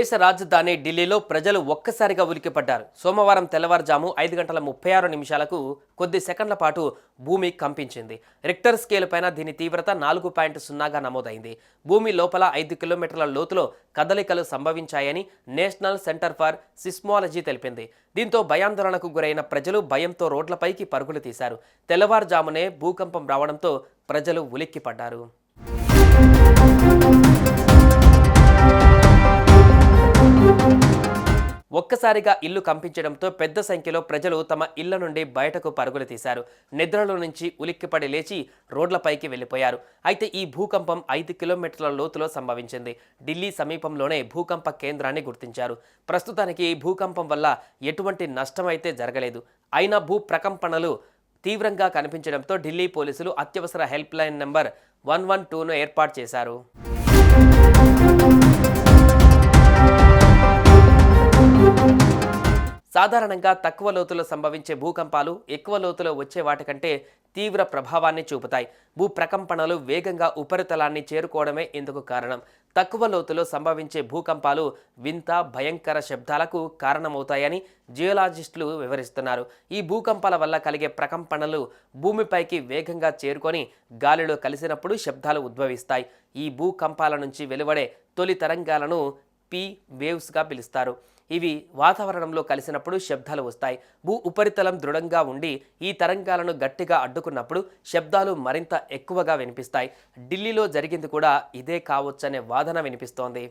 దేశ రాజధాని ఢిల్లీలో ప్రజలు ఒక్కసారిగా ఉలిక్కిపడ్డారు. సోమవారం తెల్లవారుజాము ఐదు గంటల ముప్పై ఆరు నిమిషాలకు కొద్ది సెకండ్ల పాటు భూమి కంపించింది. రిక్టర్ స్కేల్ పైన దీని తీవ్రత నాలుగు పాయింట్ సున్నాగా నమోదైంది. భూమి లోపల ఐదు కిలోమీటర్ల లోతులో కదలికలు సంభవించాయని నేషనల్ సెంటర్ ఫర్ సిస్మాలజీ తెలిపింది. దీంతో భయాందోళనకు గురైన ప్రజలు భయంతో రోడ్లపైకి పరుగులు తీశారు. తెల్లవారుజామునే భూకంపం రావడంతో ప్రజలు ఉలిక్కిపడ్డారు. ఒక్కసారిగా ఇల్లు కంపించడంతో పెద్ద సంఖ్యలో ప్రజలు తమ ఇళ్ళ నుండి బయటకు పరుగులు తీశారు. నిద్రలో నుంచి ఉలిక్కిపడి లేచి రోడ్లపైకి వెళ్ళిపోయారు అయితే ఈ భూకంపం ఐదు కిలోమీటర్ల లోతులో సంభవించింది. ఢిల్లీ సమీపంలోనే భూకంప కేంద్రాన్ని గుర్తించారు. ప్రస్తుతానికి ఈ భూకంపం వల్ల ఎటువంటి నష్టమైతే జరగలేదు. అయినా భూ ప్రకంపనలు తీవ్రంగా కనిపించడంతో ఢిల్లీ పోలీసులు అత్యవసర help line number one one టూను ఏర్పాటు చేశారు. సాధారణంగా తక్కువ లోతులో సంభవించే భూకంపాలు ఎక్కువ లోతులో వచ్చే వాటికంటే తీవ్ర ప్రభావాన్ని చూపుతాయి. భూ ప్రకంపనలు వేగంగా ఉపరితలాన్ని చేరుకోవడమే ఇందుకు కారణం. తక్కువ లోతులో సంభవించే భూకంపాలు వింత భయంకర శబ్దాలకు కారణమవుతాయని జియోలాజిస్టులు వివరిస్తున్నారు. ఈ భూకంపాల వల్ల కలిగే ప్రకంపనలు భూమిపైకి వేగంగా చేరుకొని గాలిలో కలిసినప్పుడు శబ్దాలు ఉద్భవిస్తాయి. ఈ భూకంపాల నుంచి వెలువడే తొలి తరంగాలను పీ వేవ్స్గా పిలుస్తారు. ఇవి వాతావరణంలో కలిసినప్పుడు శబ్దాలు వస్తాయి. భూ ఉపరితలం దృఢంగా ఉండి ఈ తరంగాలను గట్టిగా అడ్డుకున్నప్పుడు శబ్దాలు మరింత ఎక్కువగా వినిపిస్తాయి. ఢిల్లీలో జరిగింది కూడా ఇదే కావచ్చనే వాదన వినిపిస్తోంది.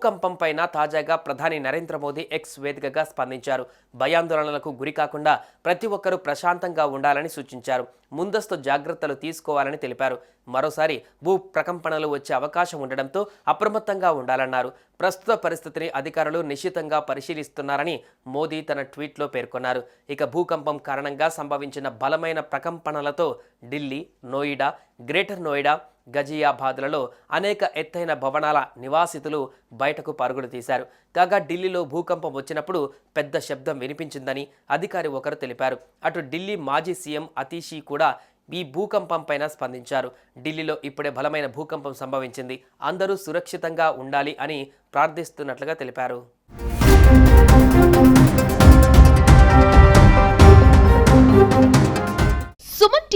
భూకంపం పైన తాజాగా ప్రధాని నరేంద్ర మోదీ ఎక్స్ వేదికగా స్పందించారు. భయాందోళనలకు గురి కాకుండా ప్రతి ఒక్కరూ ప్రశాంతంగా ఉండాలని సూచించారు. ముందస్తు జాగ్రత్తలు తీసుకోవాలని తెలిపారు. మరోసారి భూ ప్రకంపనలు వచ్చే అవకాశం ఉండడంతో అప్రమత్తంగా ఉండాలన్నారు. ప్రస్తుత పరిస్థితిని అధికారులు నిశితంగా పరిశీలిస్తున్నారని మోదీ తన ట్వీట్లో పేర్కొన్నారు. ఇక భూకంపం కారణంగా సంభవించిన బలమైన ప్రకంపనలతో ఢిల్లీ నోయిడా గ్రేటర్ నోయిడా గజియాబాద్లలో అనేక ఎత్తైన భవనాల నివాసితులు బయటకు పరుగులు తీశారు. కాగా ఢిల్లీలో భూకంపం వచ్చినప్పుడు పెద్ద శబ్దం వినిపించిందని అధికారి ఒకరు తెలిపారు. అటు ఢిల్లీ మాజీ సీఎం అతీషి కూడా ఈ భూకంపం పైన స్పందించారు. ఢిల్లీలో ఇప్పుడే బలమైన భూకంపం సంభవించింది. అందరూ సురక్షితంగా ఉండాలి అని ప్రార్థిస్తున్నట్లుగా తెలిపారు.